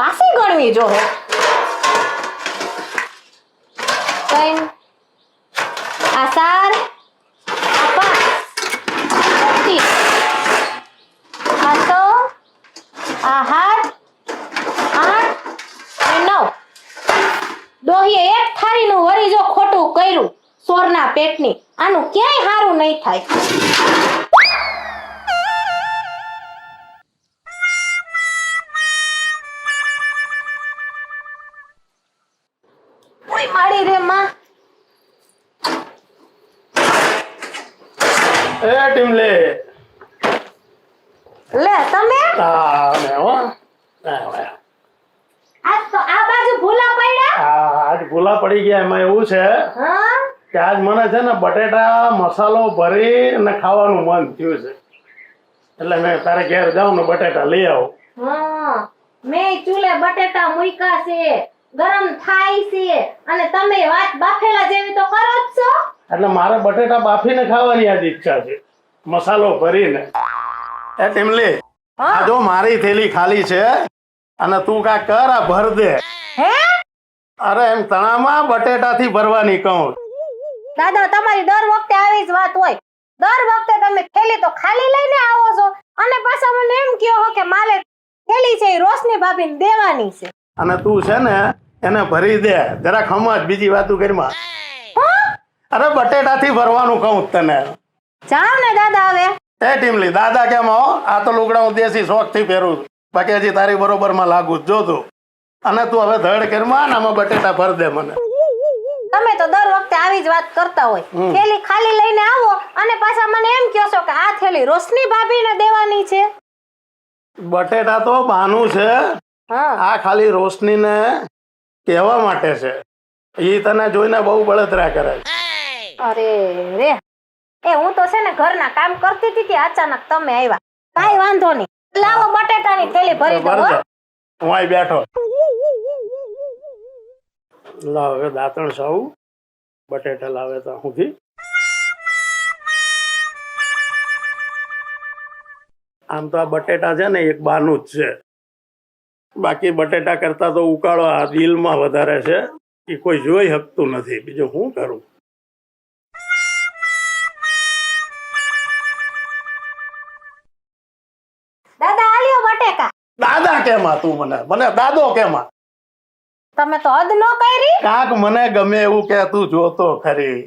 પાછી ગણવી જો આ ચાર આ પાંચ આ છ, આ સાત, આઠ અને નવ. દોહીએ એક થાળીનું વરી જો ખોટું કર્યું સોરના પેટની, આનું ક્યાંય સારું નહીં થાય. ઓય મારી રે માં? એ ટીમલે લે. તમે? હા મે હો. આ આજ તો આ બાજુ ભૂલા પડ્યા? હા આજ ભૂલા પડી ગયા એમાં એવું છે હા? કે આજ મને છે ને બટેટા મસાલો ભરી અને ખાવાનું મન થયું છે. એટલે મેં તારે ઘેર જાઉં ને બટેટા લઈ આવું. હા મેં ચૂલે બટેટા મૂક્યા છે. ગરમ થાય છે. અને તમે વાત બાફેલા જેવી તો કરો જ છો. એટલે મારે બટેટા બાફીને ખાવાની આજ ઈચ્છા છે. મસાલો ભરીને. એ ટીમલી આ જો મારી થેલી ખાલી છે. અને તું કા કર આ ભર દે. હે? અરે એમ તણામાં બટેટાથી ભરવાની કહું. દાદા તમારી દર વખતે આવી જ વાત હોય. દર વખતે તમે થેલી તો ખાલી લઈને આવો છો. અને પાછા મને એમ કહો કે માલે થેલી છે એ રોશની ભાભીને દેવાની છે. અને તું છે ને એને ભરી દે. જરા ખમજ બીજી વાતું કરીમાં અરે બટેટાથી ભરવાનું કહું તને. જાઓ ને દાદા હવે. એ ટીમલી દાદા કેમ હો? આ તો લુગડા હું દેશી શોખથી પહેરું છું. બાકી હજી તારી બરોબરમાં લાગુ જ તું. અને તું હવે ધડ કરીમાં ને આમાં બટેટા ભર દે મને. તમે તો દર વખતે આવી જ વાત કરતા હોય. થેલી ખાલી લઈને આવો અને પાછા મને એમ કહો છો કે આ થેલી રોશની ભાભીને દેવાની છે. બટેટા તો બાનું છે. આ ખાલી રોશનીને કહેવા માટે છે. એ તને જોઈને બહુ બળતરા કરે છે. અરે રે. એ હું તો છે ને ઘરના કામ કરતી હતી ત્યાં અચાનક તમે આવ્યા કાઈ વાંધો નહીં. લાવો બટેટાની થેલી ભરી દો હો. હું અહીં બેઠો. લાવ હવે દાંતણ સાવ બટેટા લાવે તો સુધી આમ તો આ બટેટા છે ને એક બાનું જ છે. બાકી બટેટા કરતા તો ઉકાળો આ દિલમાં વધારે છે એ કોઈ જોઈ શકતું નથી. બીજું શું કરું? દાદા આલ્યો બટેકા. દાદા કેમાં તું મને? મને દાદો કેમાં તમે તો હદ ન કરી. કાક મને ગમે એવું કે તું જોતો ખરી.